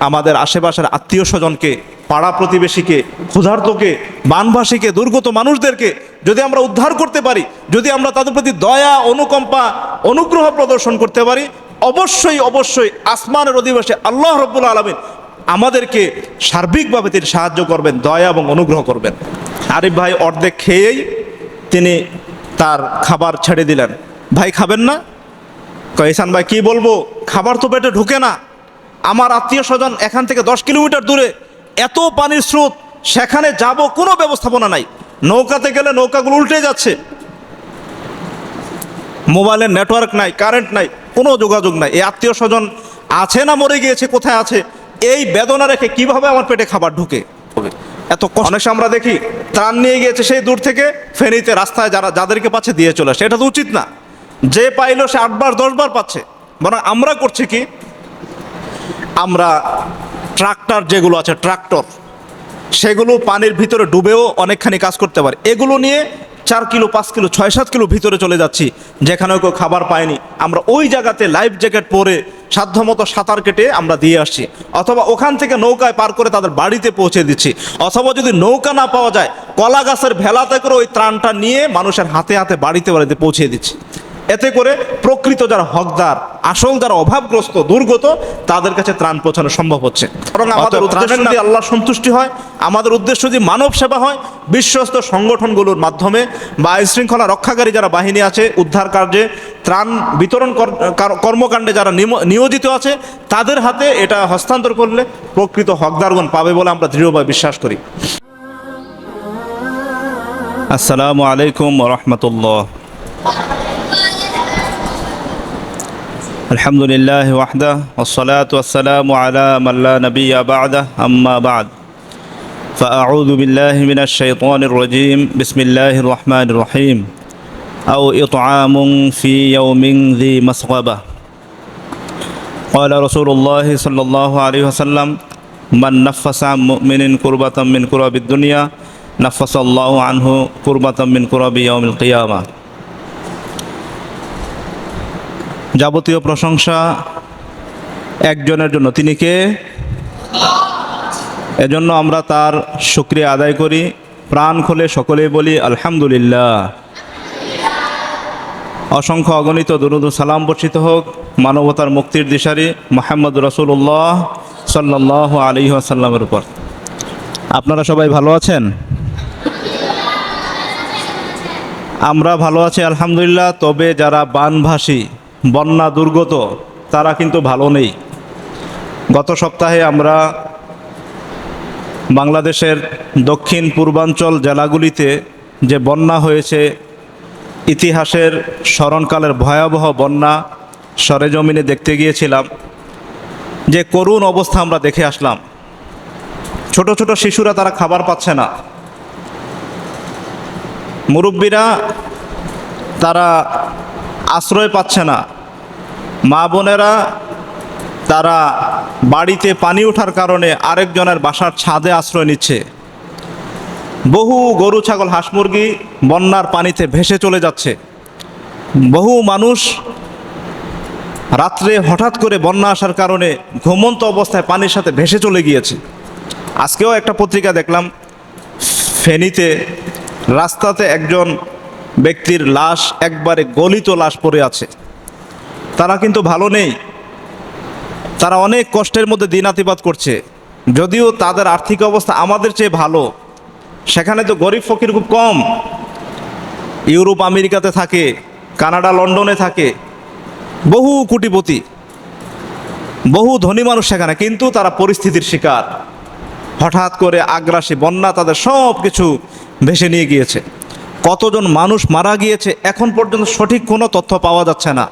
আমাদের আশেপাশের আত্মীয় স্বজনকে, পাড়া প্রতিবেশীকে, ক্ষুধার্তকে, বানভাসীকে, দুর্গত মানুষদেরকে যদি আমরা উদ্ধার করতে পারি, যদি আমরা তাদের প্রতি দয়া, অনুকম্পা, অনুগ্রহ প্রদর্শন করতে পারি, অবশ্যই অবশ্যই আসমানের অধিবাসে আল্লাহ রব্বুল আলমিন আমাদেরকে সার্বিকভাবে তিনি সাহায্য করবেন, দয়া এবং অনুগ্রহ করবেন। আরিফ ভাই অর্ধেক খেয়েই তিনি তার খাবার ছেড়ে দিলেন। ভাই, খাবেন না? কয়েসান ভাই, কি বলব? খাবার তো পেটে ঢুকে না। আমার আত্মীয় স্বজন এখান থেকে দশ কিলোমিটার দূরে, এত পানির স্রোত, সেখানে যাব কোনো ব্যবস্থাপনা নাই। নৌকাতে গেলে নৌকাগুলো উল্টে যাচ্ছে। মোবাইলের নেটওয়ার্ক নাই, কারেন্ট নাই, কোনো যোগাযোগ নাই। এই আত্মীয় স্বজন আছে না মরে গিয়েছে, কোথায় আছে? এই বেদনা রেখে কীভাবে আমার পেটে খাবার ঢুকে? এত অনেক আমরা দেখি, ত্রাণ নিয়ে গিয়েছে সেই দূর থেকে, ফেনীতে রাস্তায় যারা যাদেরকে পাচ্ছে দিয়ে চলে আসে। এটা তো উচিত না। যে পাইলো সে আটবার, দশবার পাচ্ছে। বরং আমরা করছি কি? আমরা ট্রাক্টর যেগুলো আছে, ট্রাক্টর, সেগুলো পানির ভিতরে ডুবেও অনেকখানি কাজ করতে পারে। এগুলো নিয়ে চার কিলো, পাঁচ কিলো, ছয়, সাত কিলো ভিতরে চলে যাচ্ছি যেখানে কেউ খাবার পায়নি। আমরা ওই জায়গাতে লাইফ জ্যাকেট পরে সাধ্যমতো সাঁতার কেটে আমরা দিয়ে আসছি। অথবা ওখান থেকে নৌকায় পার করে তাদের বাড়িতে পৌঁছে দিচ্ছি। অথবা যদি নৌকা না পাওয়া যায়, কলা গাছের ভেলাতে করে ওই ত্রাণটা নিয়ে মানুষের হাতে হাতে বাড়িতে বাড়িতে পৌঁছে দিচ্ছি। এতে করে প্রকৃত যারা হকদার আসল যারা অভাবগ্রস্ত দুর্গত তাদের কাছে ত্রাণ পৌঁছানো সম্ভব হচ্ছে। বরং আমাদের উদ্দেশ্য যদি আল্লাহ সন্তুষ্টি হয় আমাদের উদ্দেশ্য যদি মানব সেবা হয় বিশ্বস্ত সংগঠনগুলোর মাধ্যমে বা আইন শৃঙ্খলা রক্ষাকারী যারা বাহিনী আছে উদ্ধার কার্যে ত্রাণ বিতরণ কর- কার- কর্মকাণ্ডে যারা নিম- নিয়োজিত আছে তাদের হাতে এটা হস্তান্তর করলে প্রকৃত হকদারগণ পাবে বলে আমরা দৃঢ়ভাবে বিশ্বাস করি। আসসালামু আলাইকুম রহমতুল্লাহ। الحمد لله وحده والصلاة والسلام على من لا نبي بعده أما بعد. فأعوذ بالله من الشيطان الرجيم. بسم الله الرحمن الرحيم. أو إطعام في يوم ذي مسغبة. قال رسول الله صلى الله عليه وسلم من نفس عن مؤمن كربة من كرب الدنيا نفس الله عنه كربة من كرب يوم القيامة. যাবতীয় প্রশংসা একজনের জন্য। তিনি কে? এজন্য আমরা তার শুক্রিয়া আদায় করি। প্রাণ খুলে সকলে বলি, আলহামদুলিল্লাহ। অসংখ্য অগণিত দুরুদ সালাম বর্ষিত হোক। মানবতার মুক্তির দিশারি মোহাম্মদ রসুল্লাহ সাল্লাহ আলী আসাল্লামের উপর। আপনারা সবাই ভালো আছেন? আমরা ভালো আছি, আলহামদুলিল্লাহ। তবে যারা বানভাসী বন্যা দুর্গত, তারা কিন্তু ভালো নেই। গত সপ্তাহে আমরা বাংলাদেশের দক্ষিণ পূর্বাঞ্চল জেলাগুলিতে যে বন্যা হয়েছে, ইতিহাসের স্মরণকালের ভয়াবহ বন্যা সরেজমিনে দেখতে গিয়েছিলাম। যে করুণ অবস্থা আমরা দেখে আসলাম। ছোট ছোট শিশুরা তারা খাবার পাচ্ছে না। মুরব্বীরা তারা আশ্রয় পাচ্ছে না। মা বোনেরা, তারা বাড়িতে পানি ওঠার কারণে আরেকজনের বাসার ছাদে আশ্রয় নিচ্ছে। বহু গরু, ছাগল, হাঁস মুরগি বন্যার পানিতে ভেসে চলে যাচ্ছে। বহু মানুষ রাত্রে হঠাৎ করে বন্যা আসার কারণে ঘুমন্ত অবস্থায় পানির সাথে ভেসে চলে গিয়েছে। আজকেও একটা পত্রিকা দেখলাম, ফেনীতে রাস্তাতে একজন ব্যক্তির লাশ একবারে গলিত লাশ পড়ে আছে। তারা কিন্তু ভালো নেই। তারা অনেক কষ্টের মধ্যে দিনাতিপাত করছে। যদিও তাদের আর্থিক অবস্থা আমাদের চেয়ে ভালো। সেখানে তো গরিব ফকির খুব কম। ইউরোপ, আমেরিকাতে থাকে, কানাডা, লন্ডনে থাকে। বহু কোটিপতি, বহু ধনী মানুষ সেখানে, কিন্তু তারা পরিস্থিতির শিকার। হঠাৎ করে আগ্রাসী বন্যা তাদের সব কিছু ভেসে নিয়ে গিয়েছে। কতজন মানুষ মারা গিয়েছে, এখন পর্যন্ত সঠিক কোনো তথ্য পাওয়া যাচ্ছে না।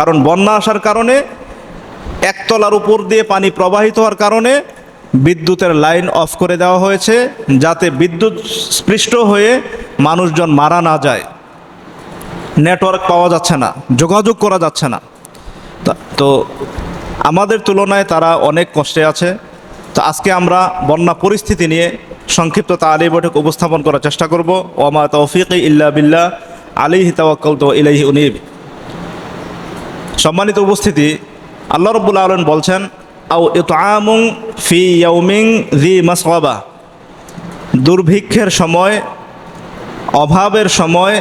কারণ বন্যা আসার কারণে একতলার উপর দিয়ে পানি প্রবাহিত হওয়ার কারণে বিদ্যুতের লাইন অফ করে দেওয়া হয়েছে যাতে বিদ্যুৎ স্পৃষ্ট হয়ে মানুষজন মারা না যায়। নেটওয়ার্ক পাওয়া যাচ্ছে না, যোগাযোগ করা যাচ্ছে না। তা- আমাদের তুলনায় তারা অনেক কষ্টে আছে। তো আজকে আমরা বন্যা পরিস্থিতি নিয়ে সংক্ষিপ্ত তালি বৈঠক উপস্থাপন করার চেষ্টা করব। ওমা তৌফিক ইল্লা বিল্লাহ আলী তাওয়াক্কাল তো ইলাইহি উনিব। সম্মানিত উপস্থিতি, আল্লাহ রব্বুল আলম বলছেন, আও ইতআমুন ফি ইয়াউমিন জি মাসওয়াবা। দুর্ভিক্ষের সময়, অভাবের সময়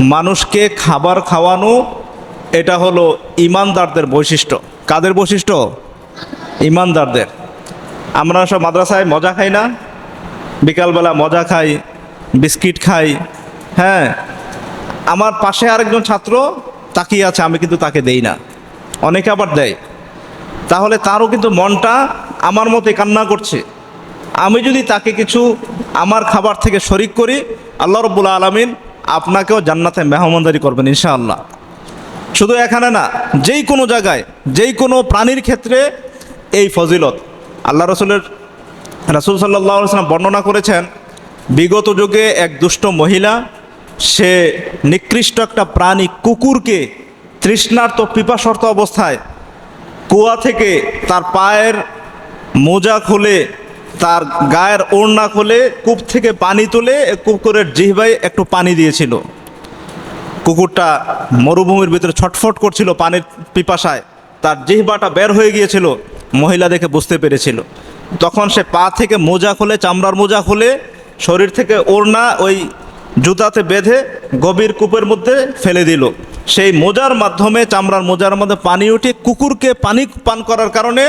মানুষকে খাবার খাওয়ানো, এটা হলো ইমানদারদের বৈশিষ্ট্য। কাদের বৈশিষ্ট্য? ইমানদারদের। আমরা সব মাদ্রাসায় মজা খাই না? বিকালবেলা মজা খাই, বিস্কিট খাই হ্যাঁ? আমার পাশে আরেকজন ছাত্র তাকিয়ে আছে, আমি কিন্তু তাকে দেই না। অনেকে আবার দেয়। তাহলে তারও কিন্তু মনটা আমার মতে কান্না করছে। আমি যদি তাকে কিছু আমার খাবার থেকে শরিক করি, আল্লাহ রব্বুল আলমিন আপনাকেও জান্নাতে মেহমানদারি করবেন ইনশাআল্লাহ। শুধু এখানে না, যেই কোনো জায়গায়, যেই কোনো প্রাণীর ক্ষেত্রে এই ফজিলত। আল্লাহ রসুলের, রাসুল সাল্লাহ বর্ণনা করেছেন, বিগত যুগে এক দুষ্ট মহিলা সে নিকৃষ্ট একটা প্রাণী কুকুরকে তৃষ্ণার্ত পিপাসর্ত অবস্থায় কুয়া থেকে তার পায়ের মোজা খুলে, তার গায়ের ওড়না খুলে, কূপ থেকে পানি তুলে কুকুরের জিহবাই একটু পানি দিয়েছিল। কুকুরটা মরুভূমির ভিতরে ছটফট করছিল পানির পিপাসায়। তার জিহবাটা বের হয়ে গিয়েছিল, মহিলা দেখে বুঝতে পেরেছিল। তখন সে পা থেকে মোজা খুলে, চামড়ার মোজা খুলে, শরীর থেকে ওড়না ওই জুতাতে বেঁধে গভীর কূপের মধ্যে ফেলে দিল। সেই মোজার মাধ্যমে, চামড়ার মোজার মধ্যে পানি উঠে কুকুরকে পানি পান করার কারণে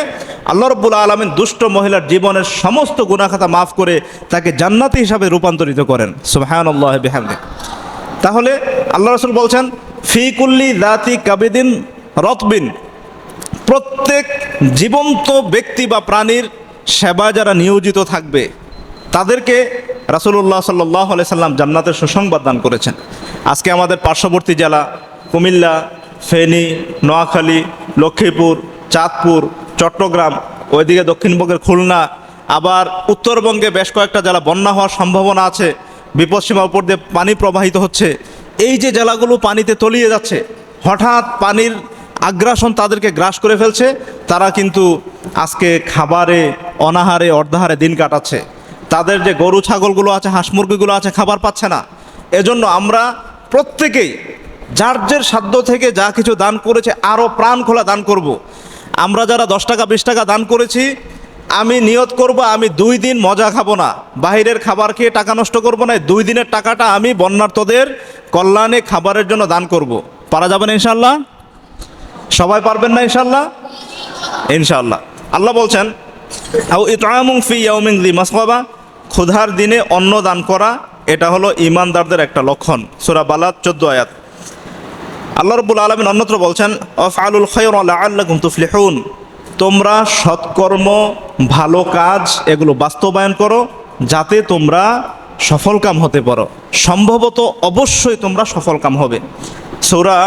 আল্লাহ রব্বুল আলমিন দুষ্ট মহিলার জীবনের সমস্ত গুণাখাতা মাফ করে তাকে জান্নাতি হিসাবে রূপান্তরিত করেন। সুবাহান আল্লাহ বেহামদে তাহলে আল্লাহ রসুল বলছেন ফিকুল্লি দাতি কাবিদিন রতবিন। প্রত্যেক জীবন্ত ব্যক্তি বা প্রাণীর সেবা যারা নিয়োজিত থাকবে তাদেরকে রাসুল্লাহ সাল্লাহ সাল্লাম জান্নাতের সুসংবাদ দান করেছেন। আজকে আমাদের পার্শ্ববর্তী জেলা কুমিল্লা, ফেনী, নোয়াখালী, লক্ষ্মীপুর, চাঁদপুর, চট্টগ্রাম, ওইদিকে দক্ষিণবঙ্গের খুলনা, আবার উত্তরবঙ্গে বেশ কয়েকটা জেলা বন্যা হওয়ার সম্ভাবনা আছে বিপদসীমা উপর দিয়ে পানি প্রবাহিত হচ্ছে। এই যে জেলাগুলো পানিতে তলিয়ে যাচ্ছে, হঠাৎ পানির আগ্রাসন তাদেরকে গ্রাস করে ফেলছে, তারা কিন্তু আজকে খাবারে, অনাহারে, অর্ধাহারে দিন কাটাচ্ছে। তাদের যে গরু, ছাগলগুলো আছে, হাঁস মুরগিগুলো আছে, খাবার পাচ্ছে না। এজন্য আমরা প্রত্যেকেই যার সাধ্য থেকে যা কিছু দান করেছে, আরও প্রাণ খোলা দান করব। আমরা যারা দশ টাকা, বিশ টাকা দান করেছি, আমি নিয়ত করব, আমি দুই দিন মজা খাব না। বাইরের খাবার খেয়ে টাকা নষ্ট করব না দুই দিনের টাকাটা আমি বন্যার্থদের কল্যাণে খাবারের জন্য দান করব। পারা যাবে না ইনশাল্লাহ সবাই পারবেন না ইনশাল্লাহ ইনশাল্লাহ আল্লাহ বলছেন, আও ইতআমুন ফি ইয়াউমিন যি মাসওয়াবা। ক্ষুধার দিনে অন্ন দান করা এটা হলো ইমানদারদের একটা লক্ষণ। সূরা বালাত 14 আয়াত। আল্লাহ রাব্বুল আলামিন অন্যত্র বলছেন আফআলুল খায়রা লাআল্লাকুম তুফলিহুন। তোমরা সৎকর্ম ভালো কাজ এগুলো বাস্তবায়ন করো যাতে তোমরা সফলকাম হতে পারো। সম্ভবত অবশ্যই তোমরা সফলকাম হবে। সূরা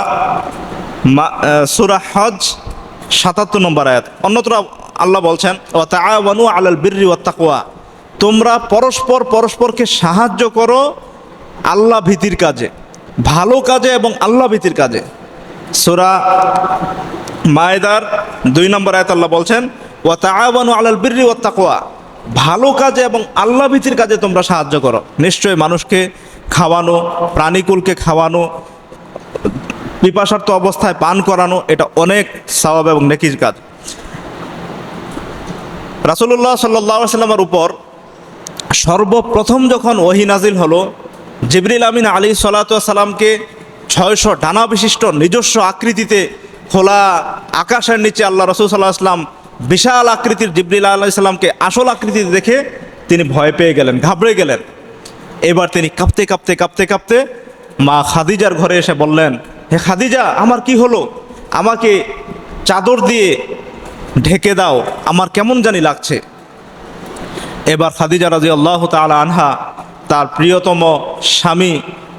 আহ, হজ সাতাত্তর নম্বর আয়াত। অন্যত্র আল্লাহ বলছেন ও তাআওয়ানু আলাল বিররি ওয়াত তাকওয়া তোমরা পরস্পর পরস্পরকে সাহায্য করো আল্লাহ ভীতির কাজে, ভালো কাজে এবং আল্লাহ ভীতির কাজে। সূরা মায়েদার দুই নম্বর আয়াত আল্লাহ বলছেন ও তাআওয়ানু আলাল বিররি ওয়াত তাকওয়া। ভালো কাজে এবং আল্লাহ ভীতির কাজে তোমরা সাহায্য করো। নিশ্চয়ই মানুষকে খাওয়ানো, প্রাণীকুলকে খাওয়ানো, পিপাসার্থ অবস্থায় পান করানো, এটা অনেক সওয়াব এবং নেকির কাজ। রাসূলুল্লাহ সাল্লাহ সাল্লামের উপর সর্বপ্রথম যখন ওহি নাজিল হলো, জিবরিল আমিন আলী সাল্লাতামকে ছয়শো ডানা বিশিষ্ট নিজস্ব আকৃতিতে খোলা আকাশের নিচে আল্লাহ রসুল সাল্লাহ আসলাম বিশাল আকৃতির জিবরিল আলাহ সাল্লামকে আসল আকৃতিতে দেখে তিনি ভয় পেয়ে গেলেন, ঘাবড়ে গেলেন। এবার তিনি কাঁপতে কাঁপতে কাঁপতে কাঁপতে মা খাদিজার ঘরে এসে বললেন, হে খাদিজা, আমার কি হলো? আমাকে চাদর দিয়ে ঢেকে দাও, আমার কেমন জানি লাগছে। এবার খাদিজা রাজি আল্লাহ তালা আনহা, তার প্রিয়তম স্বামী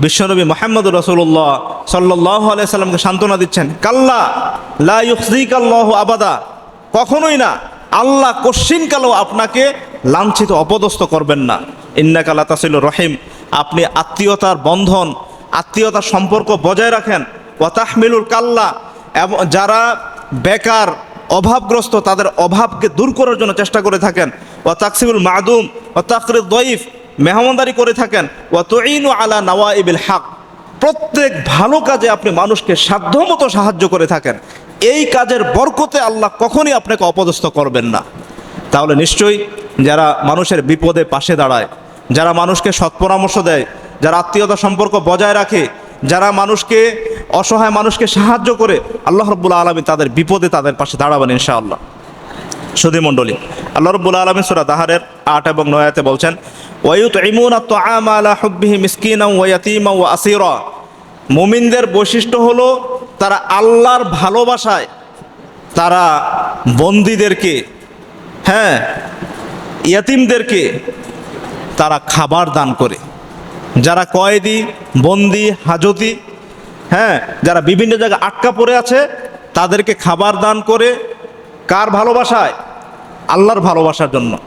বিশ্বনবী মোহাম্মদ রসুল্লাহ সাল্লাহ আলাইসাল্লামকে সান্ত্বনা দিচ্ছেন, কাল্লা লা ইউখজিক আল্লাহ আবাদা কখনোই না, আল্লাহ কশ্চিন কালেও আপনাকে লাঞ্ছিত, অপদস্থ করবেন না। ইন্না কালা তাসিল রহিম আপনি আত্মীয়তার বন্ধন, আত্মীয়তার সম্পর্ক বজায় রাখেন। ওয়াতাহমিলুল কাল্লা এবং যারা বেকার অভাবগ্রস্ত, তাদের অভাবকে দূর করার জন্য চেষ্টা করে থাকেন। ও তাকসিবুল মাদুম ও তাকরিদ দইফ মেহমানদারি করে থাকেন। ও তঈনু আলা নওয়াইবিল হাক। প্রত্যেক ভালো কাজে আপনি মানুষকে সাধ্যমতো সাহায্য করে থাকেন। এই কাজের বরকতে আল্লাহ কখনই আপনাকে অপদস্থ করবেন না। তাহলে নিশ্চয়ই যারা মানুষের বিপদে পাশে দাঁড়ায়, যারা মানুষকে সৎ পরামর্শ দেয়, যারা আত্মীয়তা সম্পর্ক বজায় রাখে যারা মানুষকে, অসহায় মানুষকে সাহায্য করে আল্লাহ রব্বুল আলমী তাদের বিপদে তাদের পাশে দাঁড়াবেন ইনশাআল্লাহ। সুধী মণ্ডলী, আল্লাহ রব্বুল আলমী সুরা তাহারের আট এবং নয়াতে বলছেন ওয়ুত ইমুন হুব্বিহি মুমিনদের বৈশিষ্ট্য হলো তারা আল্লাহর ভালোবাসায় তারা বন্দীদেরকে হ্যাঁ ইয়াতিমদেরকে তারা খাবার দান করে। যারা কয়েদি, বন্দি, হাজতি হ্যাঁ যারা বিভিন্ন জায়গায় আটকা পড়ে আছে, তাদেরকে খাবার দান করে কার ভালোবাসায়? আল্লাহর ভালোবাসার জন্য।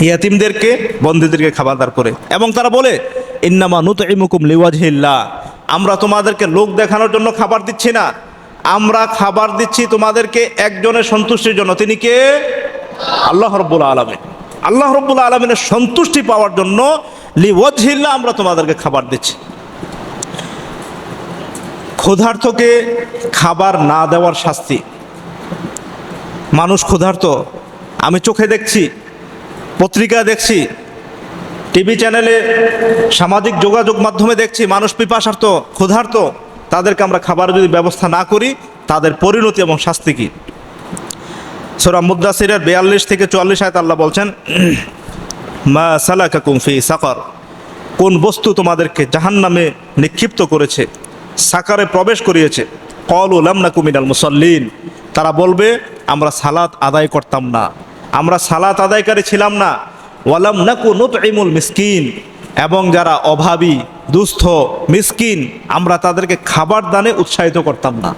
ইয়াতিমদেরকে, বন্দীদেরকে খাবার দান করে। এবং তারা বলে, ইন্নামা নুত ইমুকুম লিওয়াজহিল্লা আমরা তোমাদেরকে লোক দেখানোর জন্য খাবার দিচ্ছি না। আমরা খাবার দিচ্ছি তোমাদেরকে একজনের সন্তুষ্টির জন্য। তিনি কে? আল্লাহ রব্বুল আলমিন। আল্লাহ রব্বুল আলমিনের সন্তুষ্টি পাওয়ার জন্য লিওয়াজহিল্লা, আমরা তোমাদেরকে খাবার দিচ্ছি। ক্ষুধার্তকে খাবার না দেওয়ার শাস্তি। মানুষ ক্ষুধার্ত, আমি চোখে দেখছি পত্রিকা দেখছি, টিভি চ্যানেলে সামাজিক যোগাযোগ মাধ্যমে দেখছি, মানুষ পিপাসার্থ ক্ষুধার্ত, তাদেরকে আমরা খাবার যদি ব্যবস্থা না করি, তাদের পরিণতি এবং শাস্তি কী? সোরা মুদাসিরের বিয়াল্লিশ থেকে চুয়াল্লিশ আয়ত আল্লাহ বলছেন মা সালাকা কুমফি সাকর। কোন বস্তু তোমাদেরকে জাহান্নামে নিক্ষিপ্ত করেছে, সাকারে প্রবেশ করিয়েছে কল উলাম না কুমিনাল মুসল্লিন। তারা বলবে, আমরা সালাত আদায় করতাম না, আমরা সালাত আদায়কারী ছিলাম না। ওয়ালাম নাকু নুত ইমুল মিসকিন। এবং যারা অভাবী, দুস্থ, মিসকিন, আমরা তাদেরকে খাবার দানে উৎসাহিত করতাম না।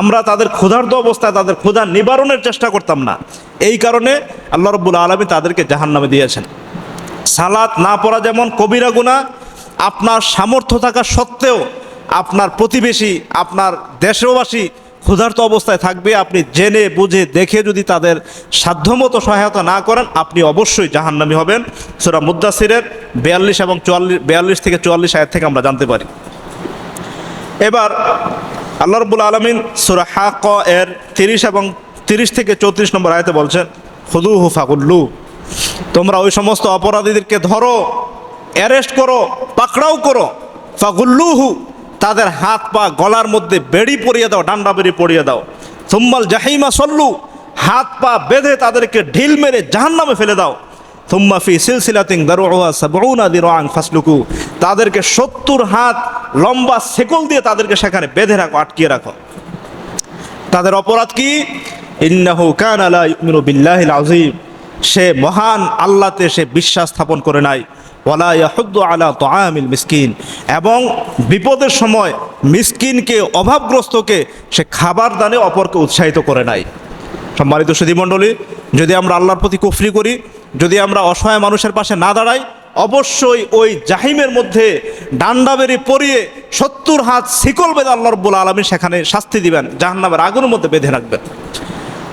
আমরা তাদের ক্ষুধার্ত অবস্থায়, তাদের ক্ষুধা নিবারণের চেষ্টা করতাম না। এই কারণে আল্লাহ রব্বুল আলমী তাদেরকে জাহান নামে দিয়েছেন। সালাত না পড়া যেমন কবিরা গুণা আপনার সামর্থ্য থাকা সত্ত্বেও আপনার প্রতিবেশী, আপনার দেশবাসী ক্ষুধার্ত অবস্থায় থাকবে। আপনি জেনে, বুঝে, দেখে যদি তাদের সাধ্যমতো সহায়তা না করেন, আপনি অবশ্যই জাহান্নামী হবেন। সুরা মুদাসিরের বিয়াল্লিশ এবং চুয়াল্লিশ, বিয়াল্লিশ থেকে চুয়াল্লিশ আয়ের থেকে আমরা জানতে পারি। এবার আল্লাহ রব্বুল আলমিন সুরা হাক এর তিরিশ এবং তিরিশ থেকে চৌত্রিশ নম্বর আয়তে বলছেন হুদু হু ফাকুল্লু তোমরা ওই সমস্ত অপরাধীদেরকে ধরো, অ্যারেস্ট করো, পাকড়াও করো। ফাগুল্লুহু, তাদের হাত পা গলার মধ্যে বেড়ি পরিয়ে দাও, ডান্ডা বেড়ি পরিয়ে দাও। সুম্মাল জাহিমা সল্লু, হাত পা বেঁধে তাদেরকে ঢিল মেরে জাহান্নামে ফেলে দাও। থুম্মা ফি সিলসিলাতিং দারুহা সাবউনা দিরান ফাসলুকু। তাদেরকে সত্তর হাত লম্বা সেকল দিয়ে তাদেরকে সেখানে বেঁধে রাখো, আটকিয়ে রাখো। তাদের অপরাধ কি? ইন্নাহু কানা সে মহান আল্লাহতে সে বিশ্বাস স্থাপন করে নাই। আলা তাআমিল মিসকিন। এবং বিপদের সময় মিসকিনকে, অভাবগ্রস্তকে সে খাবার দানে অপরকে উৎসাহিত করে নাই। সম্মানিত সুধীমণ্ডলী, যদি আমরা আল্লাহর প্রতি কুফরি করি, যদি আমরা অসহায় মানুষের পাশে না দাঁড়াই অবশ্যই ওই জাহিমের মধ্যে ডান্ডা বেরি পরিয়ে সত্তর হাত শিকল বেঁধে আল্লাহ রব্বুল আলমী সেখানে শাস্তি দিবেন, জাহান্নামের আগুনের মধ্যে বেঁধে রাখবেন।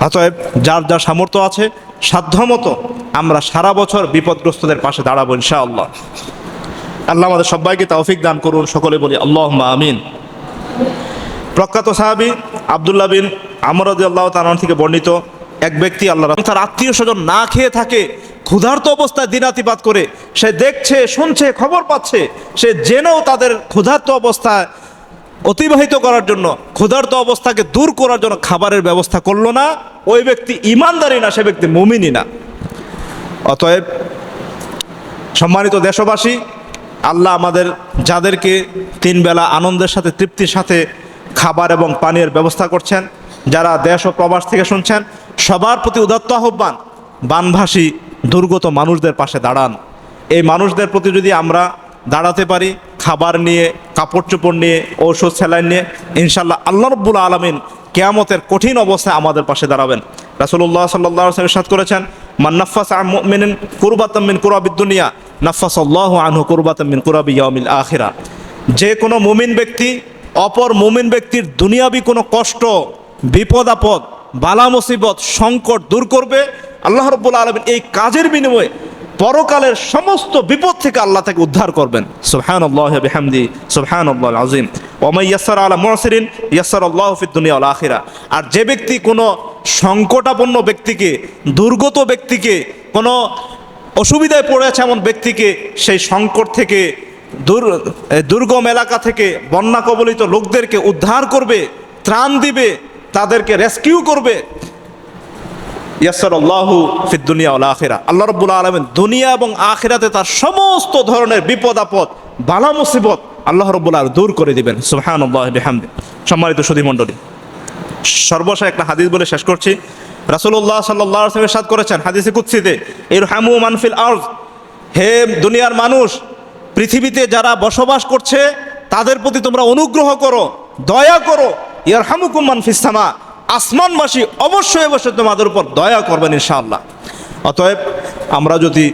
অতএব যার যার সামর্থ্য আছে, সাধ্যমতো আমরা সারা বছর বিপদগ্রস্তদের পাশে দাঁড়াবো ইনশাআল্লাহ। আল্লাহ আল্লাহ আমাদের সবাইকে তৌফিক দান করুন, সকলে বলি আল্লাহ আমিন। প্রখ্যাত সাহাবি আবদুল্লাহ বিন আমরদি আল্লাহ তালন থেকে বর্ণিত এক ব্যক্তি, আল্লাহ তার আত্মীয় স্বজন না খেয়ে থাকে ক্ষুধার্ত অবস্থায় দিনাতিপাত করে, সে দেখছে, শুনছে, খবর পাচ্ছে, সে জেনেও তাদের ক্ষুধার্ত অবস্থায় অতিবাহিত করার জন্য, ক্ষুধার্ত অবস্থাকে দূর করার জন্য খাবারের ব্যবস্থা করল না, ওই ব্যক্তি ইমানদারি না, সে ব্যক্তি মুমিনই না। অতএব সম্মানিত দেশবাসী, আল্লাহ আমাদের যাদেরকে তিন বেলা আনন্দের সাথে, তৃপ্তির সাথে খাবার এবং পানীয়ের ব্যবস্থা করছেন, যারা দেশ ও প্রবাস থেকে শুনছেন, সবার প্রতি উদাত্ত আহ্বান, বানভাসী দুর্গত মানুষদের পাশে দাঁড়ান। এই মানুষদের প্রতি যদি আমরা দাঁড়াতে পারি, খাবার নিয়ে কাপড় চোপড় নিয়ে, ঔষধ স্যালাইন নিয়ে ইনশাল্লাহ আল্লাহ রব্বুল আলমিন কেয়ামতের কঠিন অবস্থায় আমাদের পাশে দাঁড়াবেন। রাসুল্লাহ সাল্লাহ সাদ করেছেন মান্নাফাস মিন কুরবাতামিন কুরাবিদ্দুনিয়া নাফাস আল্লাহ আনহু কুরবাতামিন কুরাবি ইয়ামিল আখিরা। যে কোনো মুমিন ব্যক্তি, অপর মুমিন ব্যক্তির দুনিয়াবি কোনো কষ্ট, বিপদ আপদ, বালা মুসিবত, সংকট দূর করবে আল্লাহ রব্বুল আলমিন এই কাজের বিনিময়ে পরকালের সমস্ত বিপদ থেকে আল্লাহ তাকে উদ্ধার করবেন। সুবহান আল্লাহ বিহামদি সুবহান আল্লাহ আজিম ওমাই ইয়াসার আলা মহসিরিন ইয়াসার আল্লাহ ফিদ দুনিয়া আল আখিরা। আর যে ব্যক্তি কোনো সংকটাপন্ন ব্যক্তিকে, দুর্গত ব্যক্তিকে, কোনো অসুবিধায় পড়েছে এমন ব্যক্তিকে, সেই সংকট থেকে, দুর দুর্গম এলাকা থেকে বন্যা কবলিত লোকদেরকে উদ্ধার করবে, ত্রাণ দিবে, তাদেরকে রেস্কিউ করবে ইয়াসার আল্লাহু ফিদ দুনিয়া আল আখিরা। আল্লাহ রব্বুল আলমিন দুনিয়া এবং আখিরাতে তার সমস্ত ধরনের বিপদ, আপদ, বালা, মুসিবত আল্লাহ রব্বুল আলম দূর করে দিবেন। সুবহান আল্লাহ বিহামদি। সম্মানিত সুধী মণ্ডলী, সর্বশেষ একটা হাদিস বলে শেষ করছি। সাল্লাল্লাহু আলাইহি ওয়াসাল্লাম সাদ করেছেন হাদিসে কুদসিতে, ইরহামু মানফিল আরজ হে দুনিয়ার মানুষ, পৃথিবীতে যারা বসবাস করছে, তাদের প্রতি তোমরা অনুগ্রহ করো, দয়া করো। ইয়ারহামুকুম মানফিস সামা আসমানবাসী অবশ্যই অবশ্যই তোমাদের উপর দয়া করবেন ইনশাআল্লাহ। অতএব আমরা যদি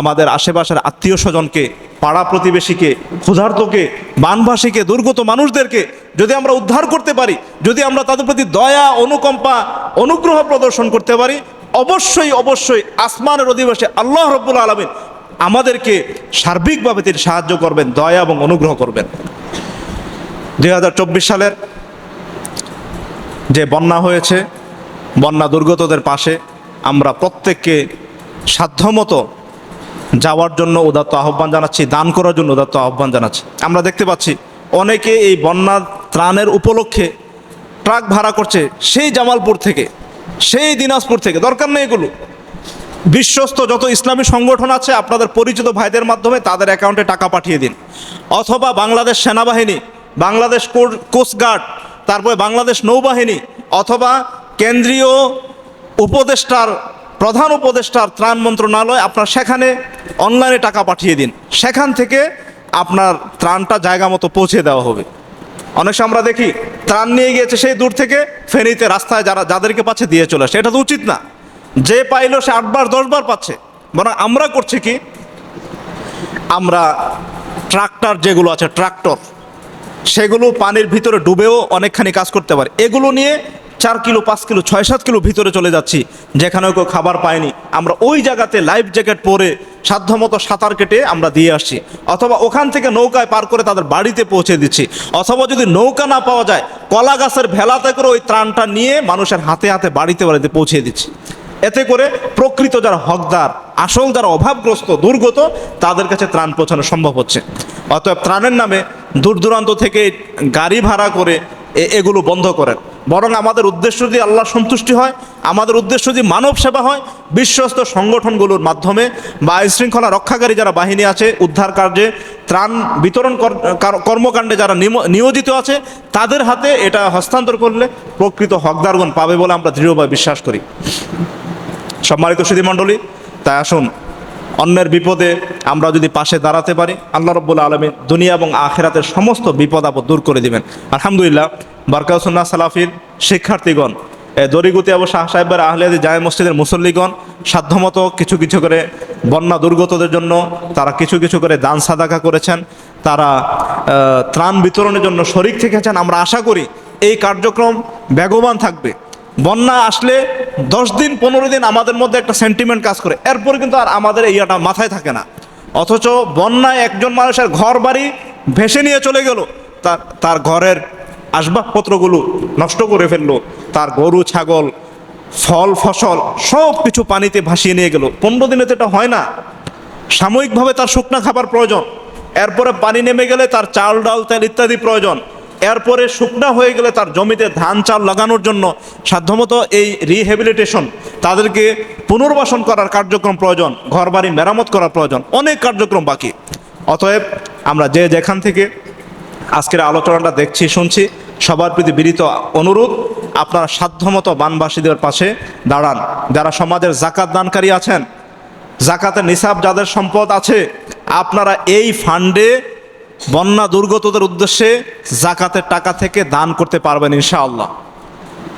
আমাদের আশেপাশের আত্মীয় স্বজনকে, পাড়া প্রতিবেশীকে, ক্ষুধার্তকে, বানভাসীকে, দুর্গত মানুষদেরকে যদি আমরা উদ্ধার করতে পারি, যদি আমরা তাদের প্রতি দয়া, অনুকম্পা, অনুগ্রহ প্রদর্শন করতে পারি, অবশ্যই অবশ্যই আসমানের অধিবাসী আল্লাহ রব্বুল আলমিন আমাদেরকে সার্বিকভাবে তিনি সাহায্য করবেন, দয়া এবং অনুগ্রহ করবেন। দুই হাজার চব্বিশ সালের যে বন্যা হয়েছে, বন্যা দুর্গতদের পাশে আমরা প্রত্যেককে সাধ্যমতো যাওয়ার জন্য উদাত্ত আহ্বান জানাচ্ছি, দান করার জন্য উদাত্ত আহ্বান জানাচ্ছি। আমরা দেখতে পাচ্ছি, অনেকে এই বন্যা ত্রাণের উপলক্ষে ট্রাক ভাড়া করছে সেই জামালপুর থেকে, সেই দিনাজপুর থেকে, দরকার নেই এগুলো। বিশ্বস্ত যত ইসলামী সংগঠন আছে, আপনাদের পরিচিত ভাইদের মাধ্যমে তাদের অ্যাকাউন্টে টাকা পাঠিয়ে দিন। অথবা বাংলাদেশ সেনাবাহিনী, বাংলাদেশ কোস্টগার্ড তারপরে বাংলাদেশ নৌবাহিনী অথবা কেন্দ্রীয় উপদেষ্টার, প্রধান উপদেষ্টার ত্রাণ মন্ত্রণালয় আপনার সেখানে অনলাইনে টাকা পাঠিয়ে দিন। সেখান থেকে আপনার ত্রাণটা জায়গা মতো পৌঁছে দেওয়া হবে। অনেক সময় আমরা দেখি, ত্রাণ নিয়ে গিয়েছে সেই দূর থেকে, ফেনীতে রাস্তায় যারা, যাদেরকে পাচ্ছে দিয়ে চলে আসে। এটা তো উচিত না। যে পাইলো সে আটবার দশবার পাচ্ছে। বরং আমরা করছি কি, আমরা ট্রাক্টর যেগুলো আছে, ট্রাক্টর সেগুলো পানির ভিতরে ডুবেও অনেকখানি কাজ করতে পারে। এগুলো নিয়ে চার কিলো, পাঁচ কিলো, ছয়, সাত কিলো ভিতরে চলে যাচ্ছি যেখানে কেউ খাবার পায়নি। আমরা ওই জায়গাতে লাইফ জ্যাকেট পরে সাধ্যমতো সাঁতার কেটে আমরা দিয়ে আসছি। অথবা ওখান থেকে নৌকায় পার করে তাদের বাড়িতে পৌঁছে দিচ্ছি। অথবা যদি নৌকা না পাওয়া যায়, কলা গাছের ভেলাতে করে ওই ত্রাণটা নিয়ে মানুষের হাতে হাতে বাড়িতে বাড়িতে পৌঁছে দিচ্ছি। এতে করে প্রকৃত যারা হকদার, আসল যারা অভাবগ্রস্ত, দুর্গত, তাদের কাছে ত্রাণ পৌঁছানো সম্ভব হচ্ছে। অতএব ত্রাণের নামে দূর দূরান্ত থেকে গাড়ি ভাড়া করে এগুলো বন্ধ করেন। বরং আমাদের উদ্দেশ্য যদি আল্লাহ সন্তুষ্টি হয়, আমাদের উদ্দেশ্য যদি মানব সেবা হয়, বিশ্বস্ত সংগঠনগুলোর মাধ্যমে বা আইন শৃঙ্খলা রক্ষাকারী যারা বাহিনী আছে, উদ্ধার কার্যে, ত্রাণ বিতরণ কর- কর্মকাণ্ডে যারা নিয়োজিত আছে, তাদের হাতে এটা হস্তান্তর করলে প্রকৃত হকদারগণ পাবে বলে আমরা দৃঢ়ভাবে বিশ্বাস করি। সম্মানিত সুধী মণ্ডলী তাই আসুন অন্যের বিপদে আমরা যদি পাশে দাঁড়াতে পারি, আল্লাহ রব্বুল আলমী দুনিয়া এবং আখেরাতের সমস্ত বিপদ আপদ দূর করে দিবেন। আলহামদুলিল্লাহ বারকাউসুন্না সালাফির শিক্ষার্থীগণ দরিগুতি আবু শাহ সাহেবের আহলিয়াদি জায় মসজিদের মুসল্লিগণ, সাধ্যমতো কিছু কিছু করে বন্যা দুর্গতদের জন্য তারা কিছু কিছু করে দান সাদাকা করেছেন, তারা ত্রাণ বিতরণের জন্য শরিক থেকেছেন। আমরা আশা করি এই কার্যক্রম বেগবান থাকবে। বন্যা আসলে দশ দিন, পনেরো দিন আমাদের মধ্যে একটা সেন্টিমেন্ট কাজ করে। এরপর কিন্তু আর আমাদের ইয়েটা মাথায় থাকে না। অথচ বন্যায় একজন মানুষের ঘর বাড়ি ভেসে নিয়ে চলে গেল। তার তার ঘরের আসবাবপত্রগুলো নষ্ট করে ফেলল। তার গরু, ছাগল, ফল, ফসল সব কিছু পানিতে ভাসিয়ে নিয়ে গেল। পনেরো দিনে তো এটা হয় না। সাময়িকভাবে তার শুকনা খাবার প্রয়োজন। এরপরে পানি নেমে গেলে তার চাল, ডাল, তেল ইত্যাদি প্রয়োজন। এরপরে শুকনা হয়ে গেলে তার জমিতে ধান চাল লাগানোর জন্য সাধ্যমতো এই রিহেবিলিটেশন তাদেরকে পুনর্বাসন করার কার্যক্রম প্রয়োজন, ঘরবাড়ি মেরামত করার প্রয়োজন, অনেক কার্যক্রম বাকি। অতএব আমরা যে যেখান থেকে আজকের আলোচনাটা দেখছি, শুনছি, সবার প্রতি বিনীত অনুরোধ, আপনারা সাধ্যমতো বানবাসীদের পাশে দাঁড়ান। যারা সমাজের জাকাত দানকারী আছেন, জাকাতের নিসাব যাদের সম্পদ আছে, আপনারা এই ফান্ডে বন্যা দুর্গতদের উদ্দেশ্যে জাকাতের টাকা থেকে দান করতে পারবেন ইনশাআল্লাহ।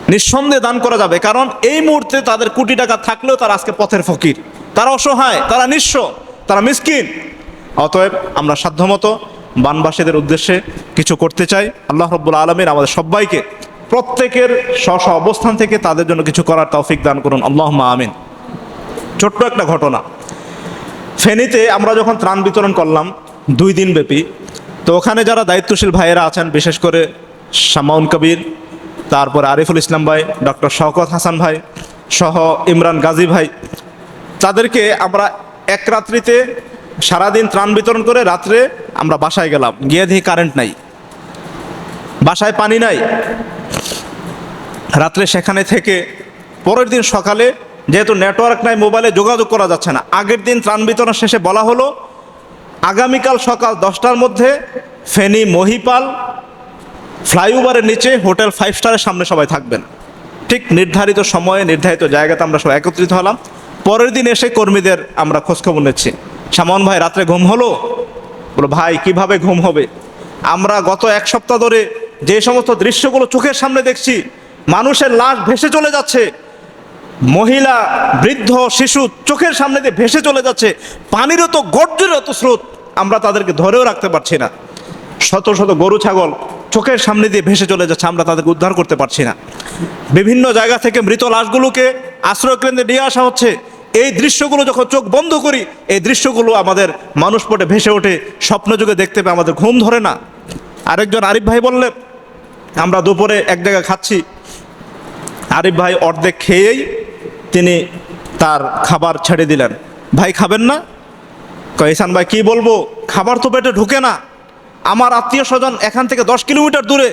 নিঃসন্দেহে দান করা যাবে, কারণ এই মুহূর্তে তাদের কোটি টাকা থাকলেও তারা আজকে পথের ফকির। তারা অসহায়, তারা নিঃস্ব, তারা মিসকিন। অতএব আমরা সাধ্যমতো বানবাসীদের উদ্দেশ্যে কিছু করতে চাই। আল্লাহ রব্বুল আলমীর আমাদের সবাইকে প্রত্যেকের স্ব অবস্থান থেকে তাদের জন্য কিছু করার তৌফিক দান করুন। আল্লাহ আমিন। ছোট্ট একটা ঘটনা। ফেনীতে আমরা যখন ত্রাণ বিতরণ করলাম দুই দিন ব্যাপী। তো ওখানে যারা দায়িত্বশীল ভাইয়েরা আছেন, বিশেষ করে শামাউন কবির, তারপর আরিফুল ইসলাম ভাই, ডক্টর শওকত হাসান ভাই সহ ইমরান গাজী ভাই, তাদেরকে আমরা এক রাত্রিতে সারাদিন ত্রাণ বিতরণ করে রাত্রে আমরা বাসায় গেলাম। গিয়ে দেখি কারেন্ট নাই। বাসায় পানি নাই। রাত্রে সেখানে থেকে পরের দিন সকালে যেহেতু নেটওয়ার্ক নাই, মোবাইলে যোগাযোগ করা যাচ্ছে না। আগের দিন ত্রাণ বিতরণ শেষে বলা হলো আগামীকাল সকাল দশটার মধ্যে ফেনী মহিপাল ফ্লাইওভারের নিচে হোটেল ফাইভ স্টারের সামনে সবাই থাকবেন। ঠিক নির্ধারিত সময়ে নির্ধারিত জায়গাতে আমরা সবাই একত্রিত হলাম। পরের দিন এসে কর্মীদের আমরা খোঁজখবর নিচ্ছি। সামন ভাই, রাত্রে ঘুম হলো? বলো, ভাই, কীভাবে ঘুম হবে? আমরা গত এক সপ্তাহ ধরে যে সমস্ত দৃশ্যগুলো চোখের সামনে দেখছি, মানুষের লাশ ভেসে চলে যাচ্ছে। মহিলা, বৃদ্ধ, শিশু চোখের সামনে দিয়ে ভেসে চলে যাচ্ছে। পানিরও তো গর্জের এত স্রোত। আমরা তাদেরকে ধরেও রাখতে পারছি না। শত শত গরু, ছাগল চোখের সামনে দিয়ে ভেসে চলে যাচ্ছে, আমরা তাদেরকে উদ্ধার করতে পারছি না। বিভিন্ন জায়গা থেকে মৃত লাশগুলোকে আশ্রয় কেন্দ্রে নিয়ে আসা হচ্ছে। এই দৃশ্যগুলো যখন চোখ বন্ধ করি, এই দৃশ্যগুলো আমাদের মানুষ পটে ভেসে ওঠে, স্বপ্ন যুগে দেখতে পেয়ে আমাদের ঘুম ধরে না। আরেকজন আরিফ ভাই বললেন, আমরা দুপুরে এক জায়গায় খাচ্ছি। আরিফ ভাই অর্ধেক খেয়েই তিনি তার খাবার ছেড়ে দিলেন। ভাই, খাবেন না? কয়েসান ভাই, কি বলব? খাবার তো পেটে ঢুকে না। আমার আত্মীয় স্বজন এখান থেকে দশ কিলোমিটার দূরে।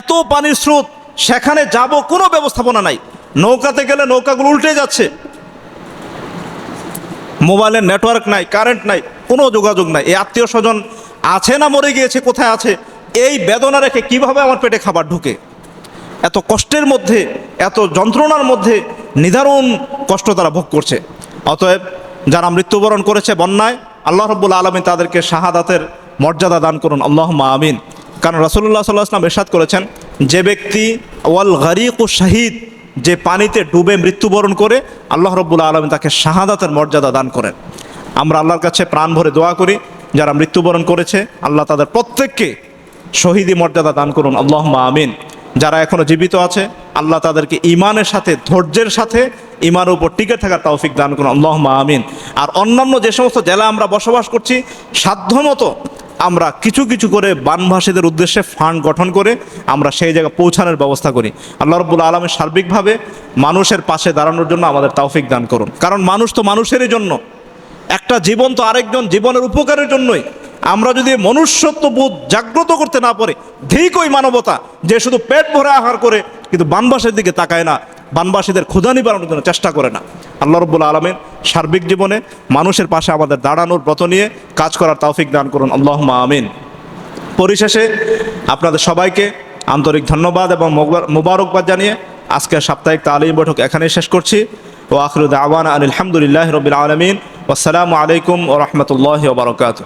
এত পানির স্রোত, সেখানে যাব কোনো ব্যবস্থাপনা নাই। নৌকাতে গেলে নৌকাগুলো উল্টে যাচ্ছে। মোবাইলের নেটওয়ার্ক নাই, কারেন্ট নাই, কোনো যোগাযোগ নাই। এই আত্মীয় স্বজন আছে না মরে গিয়েছে, কোথায় আছে? এই বেদনা রেখে কীভাবে আমার পেটে খাবার ঢুকে? এত কষ্টের মধ্যে, এত যন্ত্রণার মধ্যে নিদারুণ কষ্ট তারা ভোগ করছে। অতএব যারা মৃত্যুবরণ করেছে বন্যায়, আল্লাহ রব্বুল আলমিন তাদেরকে শাহাদাতের মর্যাদা দান করুন। আল্লাহ আমিন। কারণ রসুল্লাহ সাল্লাহ আসলাম এরশাদ করেছেন, যে ব্যক্তি ওয়াল গরিক ও শাহিদ, যে পানিতে ডুবে মৃত্যুবরণ করে, আল্লাহ রব্বুল আলমিন তাকে শাহাদাতের মর্যাদা দান করেন। আমরা আল্লাহর কাছে প্রাণ ভরে দোয়া করি, যারা মৃত্যুবরণ করেছে, আল্লাহ তাদের প্রত্যেককে শহীদি মর্যাদা দান করুন। আল্লাহ আমিন। যারা এখনও জীবিত আছে, আল্লাহ তাদেরকে ইমানের সাথে, ধৈর্যের সাথে ইমানের উপর টিকে থাকার তৌফিক দান করুন। আল্লাহ আমিন। আর অন্যান্য যে সমস্ত জেলা আমরা বসবাস করছি, সাধ্যমতো আমরা কিছু কিছু করে বানভাসীদের উদ্দেশ্যে ফান্ড গঠন করে আমরা সেই জায়গায় পৌঁছানোর ব্যবস্থা করি। আল্লাহ রব্বুল আলমের সার্বিকভাবে মানুষের পাশে দাঁড়ানোর জন্য আমাদের তৌফিক দান করুন। কারণ মানুষ তো মানুষেরই জন্য। একটা জীবন তো আরেকজন জীবনের উপকারের জন্যই। আমরা যদি মনুষ্যত্ব বোধ জাগ্রত করতে না পারি, ঠিক ওই মানবতা যে শুধু পেট ভরে আহার করে, কিন্তু বানবাসের দিকে তাকায় না, বানবাসীদের ক্ষুধা নিবারণের জন্য চেষ্টা করে না। আল্লাহ রব্বুল আলমের সার্বিক জীবনে মানুষের পাশে আমাদের দাঁড়ানোর ব্রত নিয়ে কাজ করার তৌফিক দান করুন। আল্লাহ আমিন। পরিশেষে আপনাদের সবাইকে আন্তরিক ধন্যবাদ এবং মোবার- মোবারকবাদ জানিয়ে আজকের সাপ্তাহিক তালিম বৈঠক এখানেই শেষ করছি। ও আখরুদ আওয়ান আলহামদুলিল্লাহ রবিল আলমিন। আসসালামু আলাইকুম ও রহমতুল্লাহ বারকাত